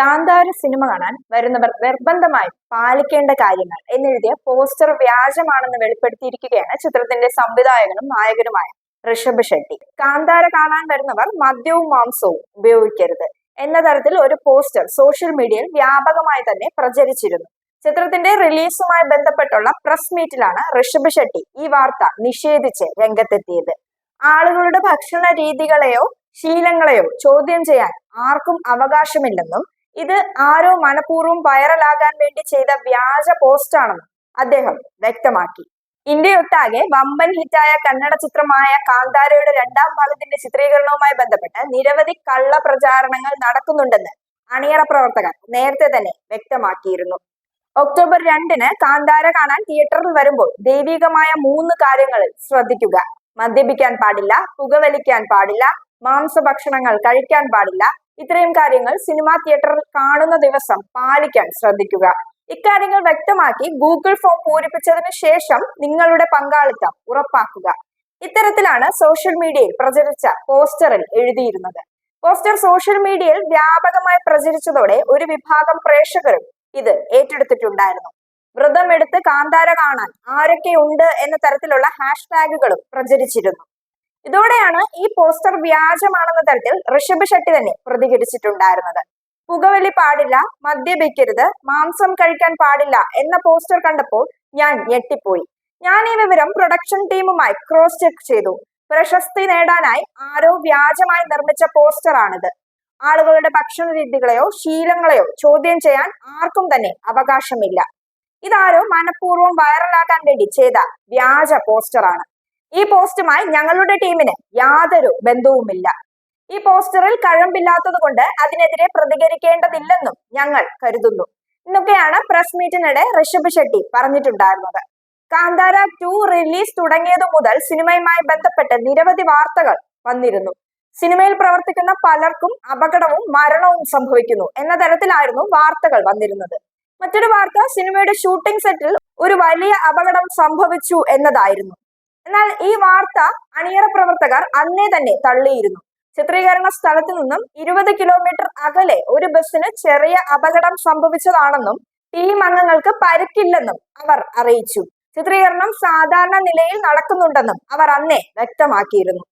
Kantara cinema കാണാൻ വരുന്നവർ നിർബന്ധമായി പാലിക്കേണ്ട കാര്യങ്ങൾ. എന്നെഴുതിയ പോസ്റ്റർ വ്യാജമാണെന്ന് വെളിപ്പെടുത്തിയിരിക്കുകയാണ് ചിത്രത്തിന്റെ സംവിധായകനും നായകനുമായ ഋഷഭ് ഷെട്ടി. കാന്താര കാണാൻ വരുന്നവർ മദ്യവും മാംസവും ഉപയോഗിക്കരുത് എന്ന തരത്തിൽ ഒരു പോസ്റ്റർ സോഷ്യൽ മീഡിയയിൽ വ്യാപകമായി തന്നെ പ്രചരിച്ചിരുന്നു. ചിത്രത്തിന്റെ റിലീസുമായി ബന്ധപ്പെട്ടുള്ള പ്രസ് മീറ്റിലാണ് ഋഷഭ് ഷെട്ടി ഈ വാർത്ത നിഷേധിച്ച് രംഗത്തെത്തിയത്. ആളുകളുടെ ഭക്ഷണ രീതികളെയോ ശീലങ്ങളെയോ ചോദ്യം ചെയ്യാൻ ആർക്കും അവകാശമില്ലെന്നും ഇത് ആരോ മനഃപൂർവം വൈറലാകാൻ വേണ്ടി ചെയ്ത വ്യാജ പോസ്റ്റാണെന്ന് അദ്ദേഹം വ്യക്തമാക്കി. ഇന്ത്യയൊട്ടാകെ വമ്പൻ ഹിറ്റായ കന്നഡ ചിത്രമായ കാന്താരയുടെ രണ്ടാം ഭാഗത്തിന്റെ ചിത്രീകരണവുമായി ബന്ധപ്പെട്ട് നിരവധി കള്ള പ്രചാരണങ്ങൾ നടക്കുന്നുണ്ടെന്ന് അണിയറ പ്രവർത്തകർ നേരത്തെ തന്നെ വ്യക്തമാക്കിയിരുന്നു. ഒക്ടോബർ രണ്ടിന് കാന്താര കാണാൻ തിയേറ്ററിൽ വരുമ്പോൾ ദൈവികമായ മൂന്ന് കാര്യങ്ങളിൽ ശ്രദ്ധിക്കുക. മദ്യപിക്കാൻ പാടില്ല പുകവലിക്കാൻ പാടില്ല മാംസഭക്ഷണങ്ങൾ കഴിക്കാൻ പാടില്ല ഇത്രയും കാര്യങ്ങൾ സിനിമാ തിയേറ്ററിൽ കാണുന്ന ദിവസം പാലിക്കാൻ ശ്രദ്ധിക്കുക. ഇക്കാര്യങ്ങൾ വ്യക്തമാക്കി ഗൂഗിൾ ഫോം പൂരിപ്പിച്ചതിന് ശേഷം നിങ്ങളുടെ പങ്കാളിത്തം ഉറപ്പാക്കുക. ഇത്തരത്തിലാണ് സോഷ്യൽ മീഡിയയിൽ പ്രചരിച്ച പോസ്റ്ററിൽ എഴുതിയിരുന്നത്. പോസ്റ്റർ സോഷ്യൽ മീഡിയയിൽ വ്യാപകമായി പ്രചരിച്ചതോടെ ഒരു വിഭാഗം പ്രേക്ഷകരും ഇത് ഏറ്റെടുത്തിട്ടുണ്ടായിരുന്നു. വ്രതമെടുത്ത് കാന്താര കാണാൻ ആരൊക്കെയുണ്ട് എന്ന തരത്തിലുള്ള ഹാഷ്ടാഗുകളും പ്രചരിച്ചിരുന്നു. ഇതോടെയാണ് ഈ പോസ്റ്റർ വ്യാജമാണെന്ന തരത്തിൽ ഋഷഭ് ഷെട്ടി തന്നെ പ്രതികരിച്ചിട്ടുണ്ടായിരുന്നത്. പുകവലി പാടില്ല മദ്യപിക്കരുത് മാംസം കഴിക്കാൻ പാടില്ല എന്ന പോസ്റ്റർ കണ്ടപ്പോൾ ഞാൻ ഞെട്ടിപ്പോയി. ഞാൻ ഈ വിവരം പ്രൊഡക്ഷൻ ടീമുമായി ക്രോസ് ചെക്ക് ചെയ്തു. പ്രശസ്തി നേടാനായി ആരോ വ്യാജമായി നിർമ്മിച്ച പോസ്റ്ററാണിത്. ആളുകളുടെ ഭക്ഷണ രീതികളെയോ ശീലങ്ങളെയോ ചോദ്യം ചെയ്യാൻ ആർക്കും തന്നെ അവകാശമില്ല. ഇതാരോ മനഃപൂർവം വൈറലാക്കാൻ വേണ്ടി ചെയ്ത വ്യാജ പോസ്റ്ററാണ്. ഈ പോസ്റ്റുമായി ഞങ്ങളുടെ ടീമിന് യാതൊരു ബന്ധവുമില്ല. ഈ പോസ്റ്ററിൽ കഴമ്പില്ലാത്തത് കൊണ്ട് അതിനെതിരെ പ്രതികരിക്കേണ്ടതില്ലെന്നും ഞങ്ങൾ കരുതുന്നു. എന്നൊക്കെയാണ് പ്രസ് മീറ്റിനിടെ ഋഷഭ് ഷെട്ടി പറഞ്ഞിട്ടുണ്ടായിരുന്നത്. കാന്താര ടു റിലീസ് തുടങ്ങിയതു മുതൽ സിനിമയുമായി ബന്ധപ്പെട്ട് നിരവധി വാർത്തകൾ വന്നിരുന്നു. സിനിമയിൽ പ്രവർത്തിക്കുന്ന പലർക്കും അപകടവും മരണവും സംഭവിക്കുന്നു എന്ന തരത്തിലായിരുന്നു വാർത്തകൾ വന്നിരുന്നത്. മറ്റൊരു വാർത്ത സിനിമയുടെ ഷൂട്ടിംഗ് സെറ്റിൽ ഒരു വലിയ അപകടം സംഭവിച്ചു എന്നതായിരുന്നു. എന്നാൽ ഈ വാർത്ത അണിയറ പ്രവർത്തകർ അന്നേ തന്നെ തള്ളിയിരുന്നു. ചിത്രീകരണ സ്ഥലത്തു നിന്നും ഇരുപത് കിലോമീറ്റർ അകലെ ഒരു ബസ്സിന് ചെറിയ അപകടം സംഭവിച്ചതാണെന്നും ടീം അംഗങ്ങൾക്ക് പരിക്കില്ലെന്നും അവർ അറിയിച്ചു. ചിത്രീകരണം സാധാരണ നിലയിൽ നടക്കുന്നുണ്ടെന്നും അവർ അന്നേ വ്യക്തമാക്കിയിരുന്നു.